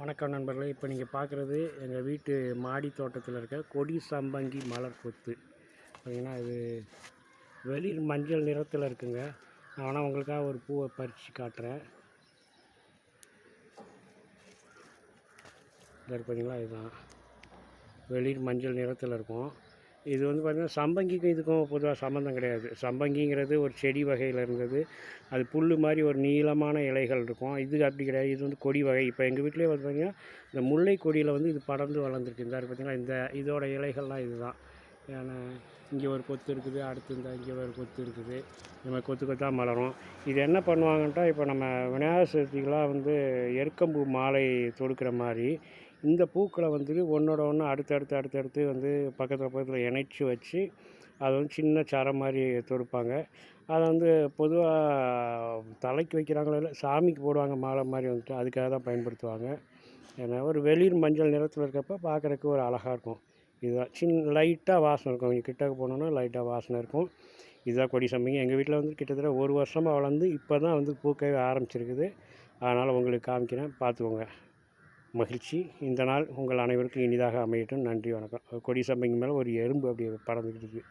வணக்கம் நண்பர்களே இப்போ நீங்கள் பார்க்குறது எங்கள் வீட்டு மாடி தோட்டத்தில் இருக்க கொடி சம்பங்கி மலர் கொத்து. பார்த்தீங்கன்னா இது வெளிர் மஞ்சள் நிறத்தில் இருக்குங்க. ஆனால் உங்களுக்காக ஒரு பூவை பறித்து காட்டுறேன். இதில் பார்த்தீங்களா இதுதான். வெளிர் மஞ்சள் நிறத்தில் இருக்கும். இது வந்து பார்த்திங்கன்னா சம்பங்கிக்கும் இதுக்கும் பொதுவாக சம்மந்தம் கிடையாது. சம்பங்கிங்கிறது ஒரு செடி வகையில் இருந்தது. அது புல் மாதிரி ஒரு நீளமான இலைகள் இருக்கும். இது அப்படி கிடையாது. இது வந்து கொடி வகை. இப்போ எங்கள் வீட்டிலே வந்து பார்த்திங்கன்னா இந்த முல்லை கொடியில் வந்து இது படர்ந்து வளர்ந்துருக்கு. இந்த பார்த்திங்கன்னா இந்த இதோட இலைகள்லாம் இதுதான். ஏன்னா இங்கே ஒரு கொத்து இருக்குது அடுத்து இந்த இங்கே ஒரு கொத்து இருக்குது. இந்த மாதிரி கொத்து கொத்தாக மலரும். இது என்ன பண்ணுவாங்கன்ட்டா இப்போ நம்ம விநாயகர் சதுர்த்திக்கெலாம் வந்து எருக்கம்பூ மாலை தொடுக்கிற மாதிரி இந்த பூக்களை வந்து ஒன்றோட ஒன்று அடுத்தடுத்து அடுத்தடுத்து வந்து பக்கத்தில் பக்கத்தில் இணைச்சி வச்சு அதை வந்து சின்ன சரம் மாதிரி தொடுப்பாங்க. அதை வந்து பொதுவாக தலைக்கு வைக்கிறாங்களோ இல்லை சாமிக்கு போடுவாங்க மாலை மாதிரி வந்துட்டு அதுக்காக தான் பயன்படுத்துவாங்க. ஏன்னா ஒரு வெளிர் மஞ்சள் நிறத்தில் இருக்கப்போ பார்க்குறக்கு ஒரு அழகாக இருக்கும். இதுதான். சின்ன லைட்டாக வாசனை இருக்கும். இங்கே கிட்டக்க போனோன்னா லைட்டாக வாசனை இருக்கும். இதுதான் கொடி சம்பங்கி எங்கள் வீட்டில் வந்து கிட்டத்தட்ட ஒரு வருஷமாக வளர்ந்து இப்போ தான் வந்து பூக்கவே ஆரம்பிச்சிருக்குது. அதனால் உங்களுக்கு காமிக்கிறேன். பார்த்துக்கோங்க. மகிழ்ச்சி. இந்த நாள் உங்கள் அனைவருக்கும் இனிதாக அமையட்டும். நன்றி வணக்கம். கொடி சம்பங்கி மேலே ஒரு எறும்பு அப்படி பறந்துக்கிட்டு இருக்குது